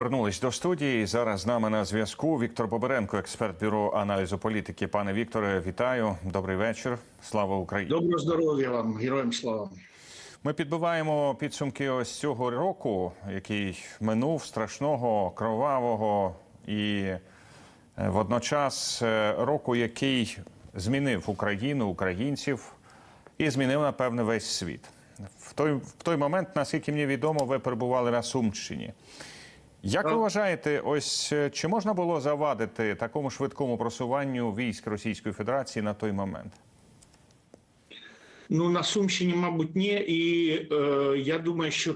Вернулись до студії. Зараз з нами на зв'язку Віктор Боберенко, експерт бюро аналізу політики. Пане Вікторе, вітаю. Добрий вечір. Слава Україні. Доброго здоров'я вам, героям слава. Ми підбиваємо підсумки ось цього року, який минув страшного, кровавого і е, водночас е, року, який змінив Україну, українців і змінив, напевне, весь світ. В той, в той момент, наскільки мені відомо, ви перебували на Сумщині. Як ви вважаєте, ось е, чи можна було завадити такому швидкому просуванню військ Російської Федерації на той момент? Ну на Сумщині, мабуть, ні. І е, я думаю, що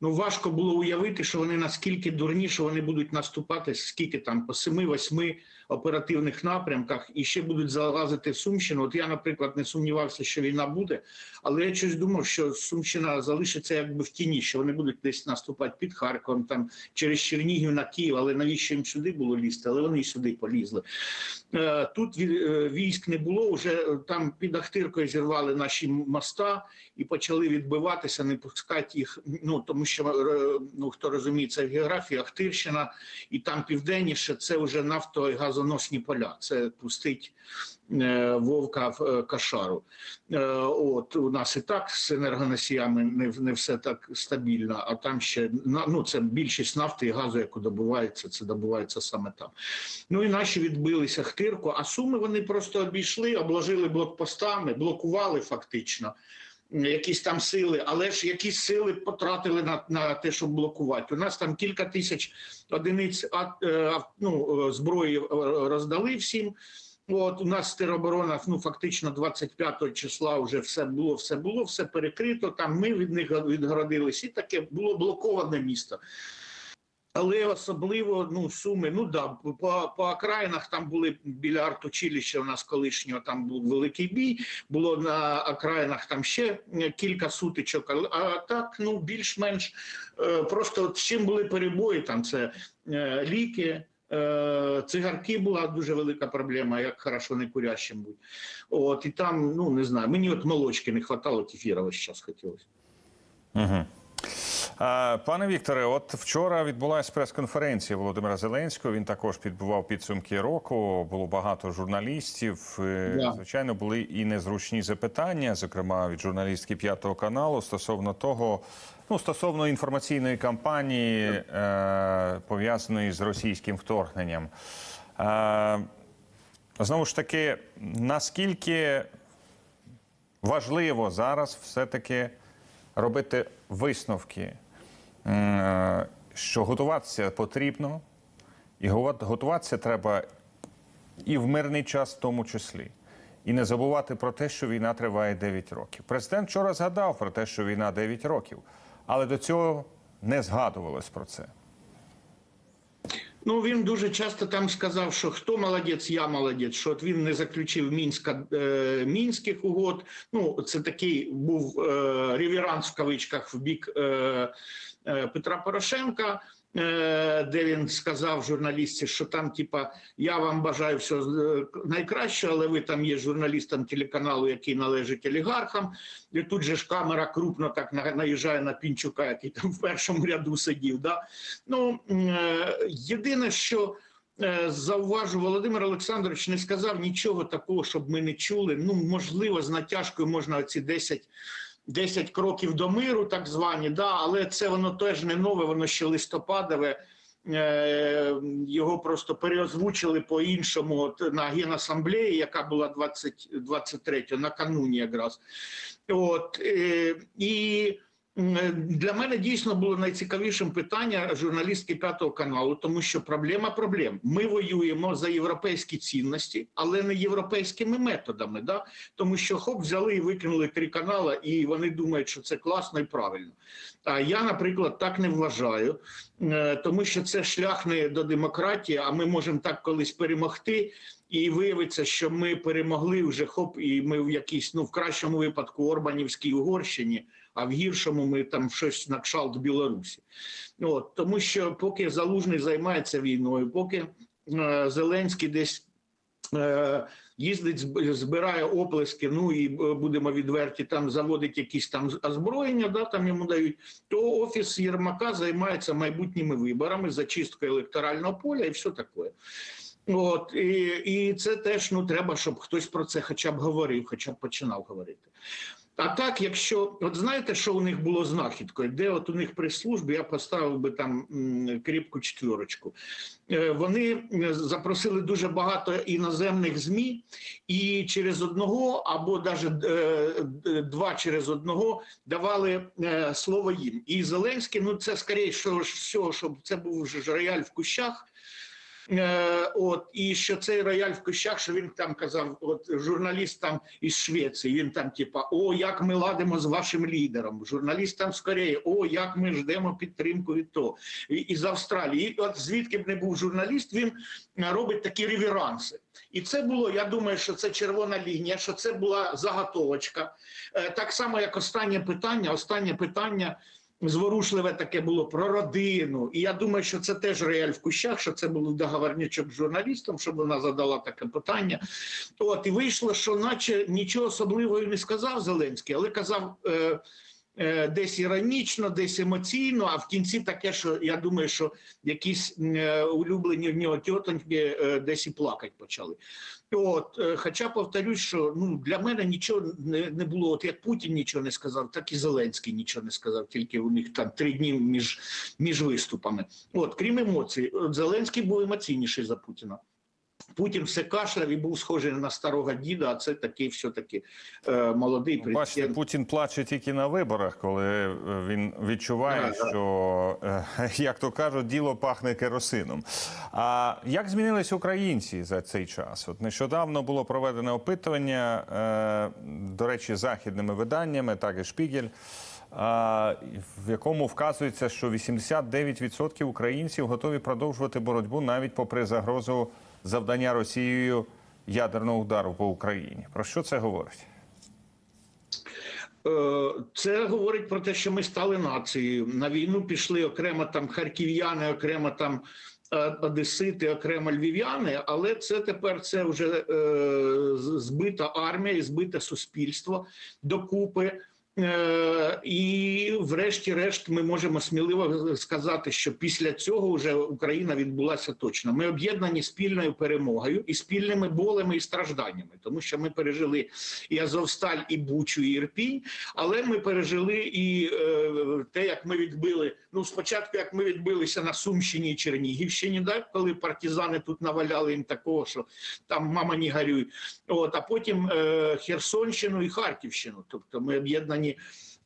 ну важко було уявити, що вони наскільки дурні, що вони будуть наступати, скільки там по семи-восьми оперативних напрямках і ще будуть залазити в Сумщину. От я, наприклад, не сумнівався, що війна буде, але я щось думав, що Сумщина залишиться якби в тіні, що вони будуть десь наступати під Харковом, там через Чернігів на Київ. Але навіщо їм сюди було лізти? Але вони сюди полізли. Е, Тут е, військ не було. Вже е, там під Ахтиркою зірвали наші моста і почали відбиватися, не пускати їх. Ну тому що е, ну хто розуміє, це географія Ахтирщина, і там південніше це вже нафто і газоносні поля. Це пустить е, вовка в е, кашару. Е, От у нас і так з енергоносіями не, не все так стабільно, а там ще ну, це більшість нафти і газу, яку добувається, це добувається саме там. Ну і наші відбилися хтирку, а суми вони просто обійшли, обложили блокпостами, блокували фактично. Якісь там сили, але ж якісь сили потратили на, на те, щоб блокувати. У нас там кілька тисяч одиниць е, ну, е, зброї е, роздали всім. От у нас тероборона ну фактично 25 числа вже все було, все було, все перекрито. Там ми від них відгородились, і таке було блоковане місто. Але особливо ну суми, ну да, по, по окраїнах там були біля артучилища. У нас колишнього там був великий бій. Було на окраїнах там ще кілька сутичок. А так, ну більш-менш е, просто от чим були перебої. Там це е, ліки. е, Цигарки була дуже велика проблема, як хорошо не курящим бути. От і там, ну не знаю, мені от молочки не хватало, кефіра весь час хотілося. Угу. Пане Вікторе, от вчора відбулася прес-конференція Володимира Зеленського. Він також підбував підсумки року. Було багато журналістів. Е, Да. Звичайно, були і незручні запитання, зокрема від журналістки п'ятого каналу, стосовно того, ну стосовно інформаційної кампанії, е, пов'язаної з російським вторгненням. Е, знову ж таки, наскільки важливо зараз все-таки робити висновки, що готуватися потрібно, і готуватися треба і в мирний час в тому числі. І не забувати про те, що війна триває 9 років. Президент вчора згадав про те, що війна 9 років, але до цього не згадувалось про це. Ну він дуже часто там сказав, що хто молодець, я молодець. Що от він не заключив мінська е, мінських угод. Ну це такий був е, реверанс в кавичках в бік е, е, Петра Порошенка. е, Де він сказав журналістці, що там, типа, я вам бажаю всього е, найкращого, але ви там є журналістом телеканалу, який належить олігархам. І тут же ж камера крупно так наїжджає на Пінчука, який там в першому ряду сидів. Да? Ну е, єдине, що е, зауважу, Володимир Олександрович не сказав нічого такого, щоб ми не чули. Ну, можливо, з натяжкою можна ці 10 10 кроків до миру, так звані, да, але це воно теж не нове, воно ще листопадове. Е, Його просто переозвучили по-іншому на генасамблеї, яка була 20, 23 накануні якраз. От, е, і для мене дійсно було найцікавішим питання журналістки п'ятого каналу, тому що проблема проблем. Ми воюємо за європейські цінності, але не європейськими методами. Да? Тому що хоп, взяли і викинули три канали, і вони думають, що це класно і правильно. А я, наприклад, так не вважаю, е, тому що це шлях не до демократії, а ми можемо так колись перемогти. І виявиться, що ми перемогли вже хоп, і ми в якійсь, ну в кращому випадку Орбанівській Угорщині, а в гіршому ми там щось на кшалт Білорусі. От тому, що поки Залужний займається війною, поки е, Зеленський десь е, їздить, збирає оплески. Ну і е, будемо відверті, там заводить якісь там озброєння, да, там йому дають. То офіс Єрмака займається майбутніми виборами, зачисткою електорального поля і все таке. От і, і це теж ну треба, щоб хтось про це хоча б говорив, хоча б починав говорити. А так, якщо от знаєте, що у них було знахідкою, де от у них при службі я поставив би там кріпку четвірочку. Е, Вони е, запросили дуже багато іноземних змі, і через одного або навіть два через одного давали е, слово їм. І Зеленський, ну це скоріше що щоб це був ж рояль в кущах. Е, от і що цей рояль в кущах, що він там казав, от журналіст там із Швеції, він там, типа, о, як ми ладимо з вашим лідером. Журналіст там скоріше, о, як ми ждемо підтримку від того. І, із Австралії. І от звідки б не був журналіст, він е, робить такі реверанси. І це було, я думаю, що це червона лінія, що це була заготовочка. Е, Так само, як останнє питання, останнє питання. Зворушливе таке було про родину, і я думаю, що це теж реаль в кущах, що це був договорничок з журналістом, щоб вона задала таке питання. От і вийшло, що наче нічого особливого не сказав Зеленський, але казав е, десь іронічно, десь емоційно. А в кінці таке, що я думаю, що якісь е, улюблені в нього тьотоньки е, десь і плакать почали. От, е, хоча повторюсь, що ну для мене нічого не, не було. От як Путін нічого не сказав, так і Зеленський нічого не сказав. Тільки у них там три дні між, між виступами. От крім емоцій, Зеленський був емоційніший за Путіна. Путін все кашляв і був схожий на старого діда, а це такий все-таки е, молодий Ну, Бачите. Путін плаче тільки на виборах, коли е, він відчуває, Да, да. що, е, як то кажуть, діло пахне керосином. А як змінились українці за цей час? От нещодавно було проведено опитування, е, до речі, західними виданнями, так і Шпігель. а, В якому вказується, що 89% українців готові продовжувати боротьбу навіть попри загрозу завдання Росією ядерного удару по Україні. Про що це говорить? Е, Це говорить про те, що ми стали нацією. На війну пішли окремо там харків'яни, окремо там е, одесити, окремо львів'яни, але це тепер це вже е, збита армія і збите суспільство докупи. Е, І, врешті-решт, ми можемо сміливо сказати, що після цього вже Україна відбулася точно. Ми об'єднані спільною перемогою і спільними болями і стражданнями, тому що ми пережили і Азовсталь, і Бучу, і Ірпінь, але ми пережили і е, те, як ми відбили. Ну, спочатку, як ми відбилися на Сумщині і Чернігівщині, да, коли партизани тут наваляли їм такого, що там мама не горюй. От, а потім е, Херсонщину і Харківщину. Тобто ми об'єднані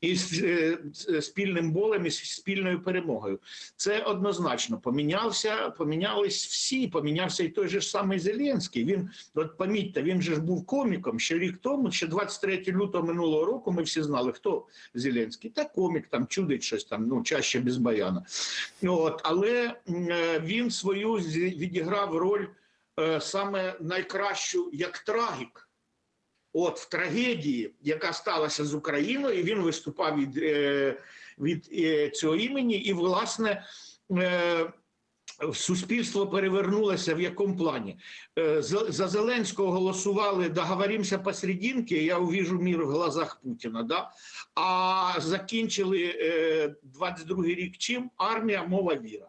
і з е, з спільним болем, і спільною перемогою. Це однозначно помінявся, помінялись всі. Помінявся і той же ж самий Зеленський. Він от помітьте, він же ж був коміком ще рік тому, ще 23 лютого минулого року. Ми всі знали, хто Зеленський. Та комік там чудить щось там, ну чаще без баяна. От, але е, він свою відіграв роль е, саме найкращу як трагік. От в трагедії, яка сталася з Україною, він виступав від, е, від е, цього імені, і власне. Е, Суспільство перевернулося в якому плані? За Зеленського голосували договоримося посерединки, я увіжу мір в глазах Путіна. Да? А закінчили е, 22-й рік чим? Армія, мова, віра.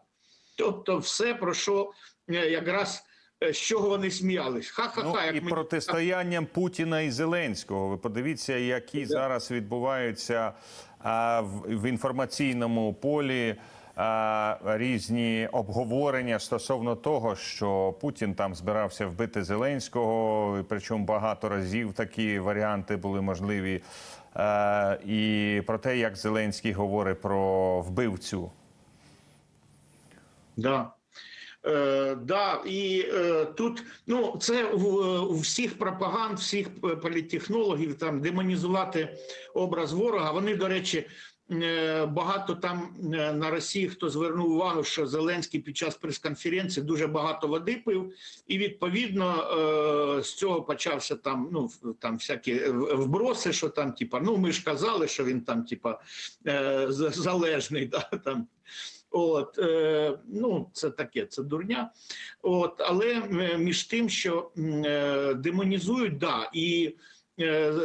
Тобто, все про що якраз з чого вони сміялись. Ха-ха-ха, Ну, як і ми протистоянням Путіна і Зеленського. Ви подивіться, які зараз відбуваються а, в, в інформаційному полі. а, Різні обговорення стосовно того, що Путін там збирався вбити Зеленського, і причому багато разів такі варіанти були можливі. Е, І про те, як Зеленський говорить про вбивцю Да. Е, да, і е, тут ну це у всіх пропаганд, всіх е, політтехнологів там демонізувати образ ворога. Вони, до речі, е, багато там е, на Росії хто звернув увагу, що Зеленський під час прес-конференції дуже багато води пив, і відповідно е, з цього почався там ну там всякі вброси, що там, типа, ну ми ж казали, що він там, типа, е, залежний, да, там. От е, ну це таке, це дурня. От, але е, між тим, що е, демонізують, да, і е,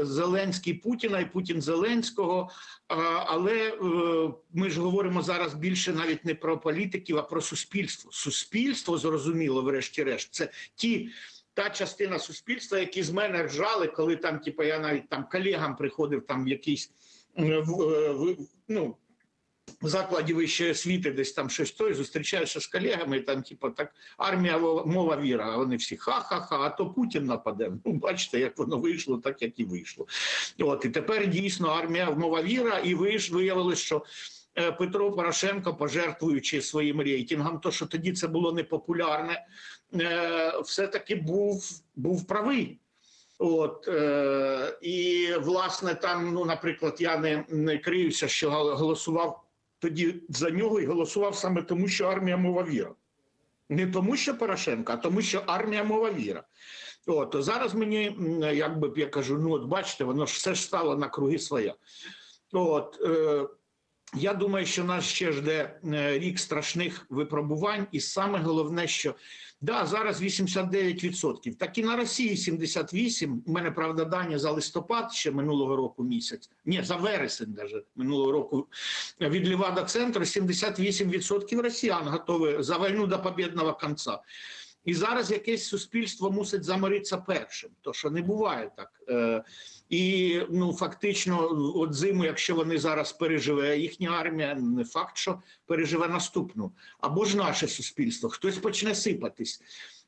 Зеленський Путіна, і Путін Зеленського. Але е, ми ж говоримо зараз більше навіть не про політиків, а про суспільство. Суспільство зрозуміло, врешті-решт, це ті. Та частина суспільства, які з мене ржали, коли там, типу, я навіть там колегам приходив там якийсь е, е, ну, закладі вищої освіти, десь там щось той, зустрічаєшся з колегами, там, типу, так, армія мова віра. Вони всі ха-ха-ха, а то Путін нападе. Ну, бачите, як воно вийшло, так як і вийшло. От і тепер дійсно армія мова віра, і виш виявилось, що. е, Петро Порошенко, пожертвуючи своїм рейтингом, то що тоді це було непопулярне, е, все-таки був, був правий. От е, і власне там, ну наприклад, я не, не криюся, що голосував тоді за нього і голосував саме тому, що армія мова віра. Не тому, що Порошенка, а тому, що армія мова віра. От зараз мені, якби я кажу, ну от бачите, воно ж все ж стало на круги своя. От е, я думаю, що нас ще жде е, рік страшних випробувань, і саме головне, що да, зараз 89%, так і на Росії 78%. У мене правда дані за листопад ще минулого року місяць. Ні, за вересень, даже минулого року від Льва до центру 78% росіян готові за війну до побєдного кінця. І зараз якесь суспільство мусить замиритися першим, то що не буває так. Е, і ну фактично, от зиму, якщо вони зараз переживе їхня армія, не факт, що переживе наступну, або ж наше суспільство, хтось почне сипатись.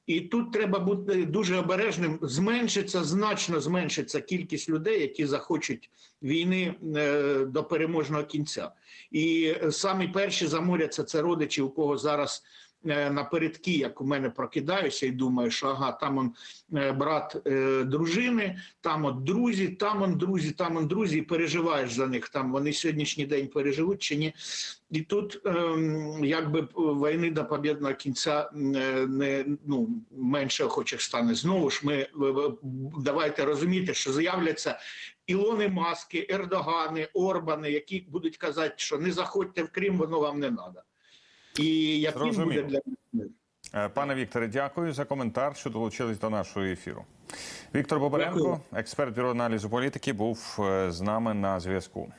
І тут треба бути дуже обережним. Зменшиться значно зменшиться кількість людей, які захочуть війни е, до переможного кінця. І самі перші заморяться це родичі, у кого зараз напередки, як у мене прокидаюся, і думаю, що ага, там он е, брат е, дружини, там от друзі, там он друзі, там он друзі, і переживаєш за них. Там вони сьогоднішній день переживуть чи ні. І тут ем, якби війни до побєдного кінця е, не ну менше охочих стане. Знову ж ми е, е, давайте розуміти, що з'являться Ілони Маски, Ердогани, Орбани, які будуть казати, що не заходьте в Крим, воно вам не треба. І яким буде для них? Е, Пане Вікторе, дякую за коментар, що долучились до нашого ефіру. Віктор Бобаренко, Дякую. експерт бюро аналізу політики, був е, з нами на зв'язку.